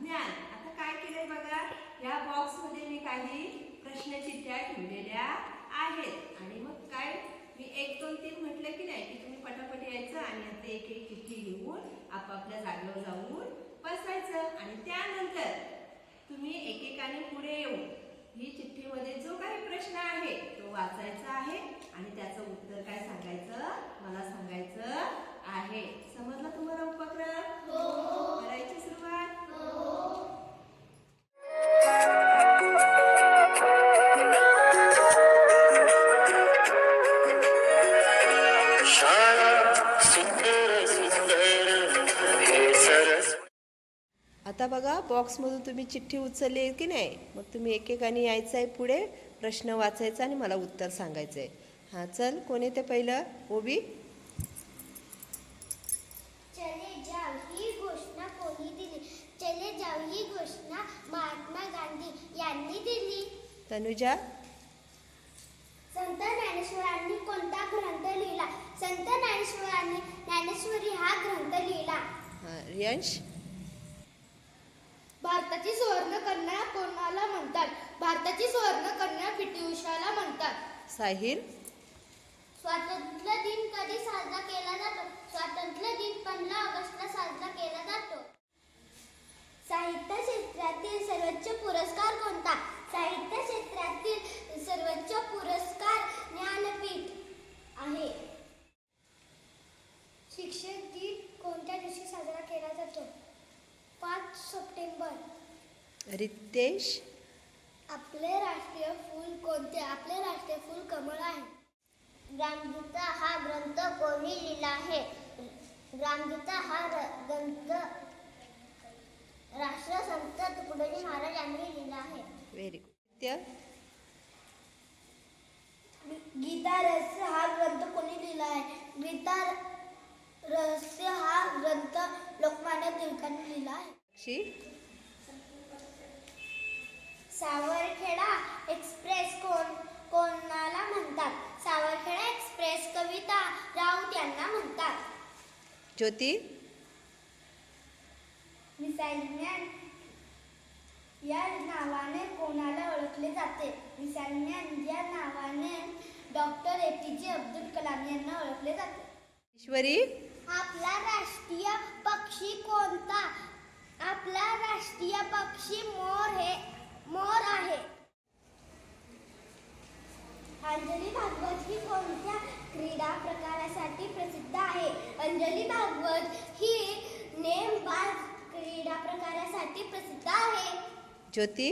ज्ञान. आता काय केलंय बघा? या बॉक्समध्ये मी काही प्रश्न चिठ्ठ्या ठेवलेल्या आहेत. आणि मग काय? मी एक दोन तीन म्हटलं की नाही की तुम्ही पटापट यायचं आणि आता एक एक चिठ्ठी घेऊन आपापल्या जागेवर जाऊन आता बघा बॉक्समधून तुम्ही चिठ्ठी उचलली आहे की नाही? मग तुम्ही एकेकाने यायचं आहे पुढे प्रश्न वाचायचा आणि मला उत्तर सांगायचं आहे हां चल कोण येते पहिलं? ओबी? चले जाव ही घोषणा कोणी दिली? चले जाव ही घोषणा महात्मा गांधी यांनी दिली. तनुजा? संत ज्ञानेश्वरांनी कोणता ग्रंथ लिहिला? संत ज्ञानेश्वरांनी ज्ञानेश्वरी हा ग्रंथ लिहिला. रियांश भारताची सुवर्ण कन्या कोणाला म्हणतात? भारताची सुवर्ण कन्या पीटी उषाला म्हणतात. साहिल? स्वातंत्र्य दिन कधी साजरा केला जातो? स्वातंत्र्य दिन पंधरा रितेश? आपले राष्ट्रीय फूल कोणते? आपले राष्ट्रीय फूल कमळ आहे. ग्रामगीता हा ग्रंथ कोणी लिहिला आहे? ग्रामगीता हा ग्रंथ राष्ट्रसंत तुकडोजी महाराज यांनी लिहिला आहे. व्हेरी गुड गीता रहस्य हा ग्रंथ कोणी लिहिला आहे? गीता रहस्य हा ग्रंथ लोकमान्य टिळकांनी लिहिला आहे. सावरखेडा एक्सप्रेस कोण कोणाला म्हणतात? सावरखेडा एक्सप्रेस कविता राऊत यांना म्हणतात. ज्योती? मिसाईलमॅन या नावाने कोणाला ओळखले जाते? मिसाईलमॅन या नावाने डॉक्टर ए पी जे अब्दुल कलाम यांना ओळखले जाते. ईश्वरी? आपला राष्ट्रीय पक्षी कोणता? आपला राष्ट्रीय पक्षी मोर हे मोर आहे अंजली भागवत ही कोणत्या क्रीडा प्रकारासाठी प्रसिद्ध आहे. अंजली भागवत ही नेमबाज क्रीडा प्रकारासाठी प्रसिद्ध आहे. ज्योती?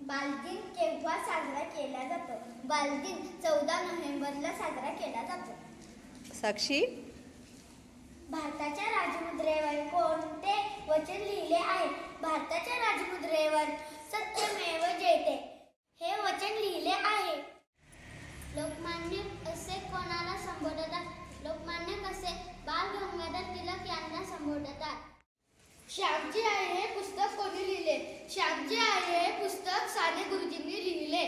बालदिन केव्हा साजरा केला जातो? बालदिन चौदा नोव्हेंबरला साजरा केला जातो. साक्षी? भारताच्या राजमुद्रेवर कोणते वचन लिहिले आहे? भारताच्या राजमुद्रेवर सत्यमेव जयते हे वचन लिहिले आहे लोकमान्य असे कोणाला संबोधतात लोकमान्य कसे बाल गंगाधर टिळक यांना संबोधतात श्यामची आई हे पुस्तक कोणी लिहिले? श्यामची आई हे पुस्तक साने गुरुजींनी लिहिले.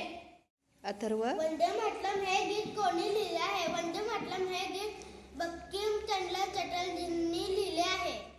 अथर्व? वंदे मातरम हे गीत कोणी लिहिले आहे? वंदे मातरम हे गीत बंकिमचंद्र चटर्जींनी लिहिले आहे.